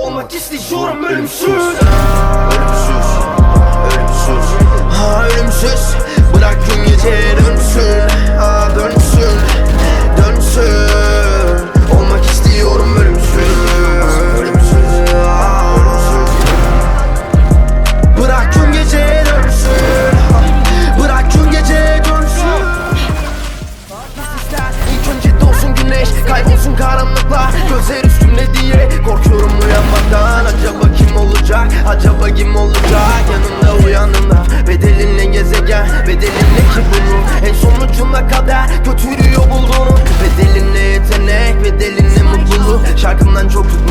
Olmak istiyorum ölümsüz. Ölümsüz, ölümsüz Ha ölümsüz. Bırak gün gece dönsün. Ha dönsün, dönsün. Olmak istiyorum ölümsüz. Ölümsüz, ha, ölümsüz Bırak gün gece dönsün. Bırak gün gece dönsün ilk önce doğsun güneş Kaybolsun karanlıklar Acaba kim olacak? Yanımda uyandığımda Bedelinle gezegen Bedelinle ki bunu En sonucunda kader Götürüyor bulduğunu. Bedelinle yetenek Bedelinle mutluluk. Şarkımdan çok tutma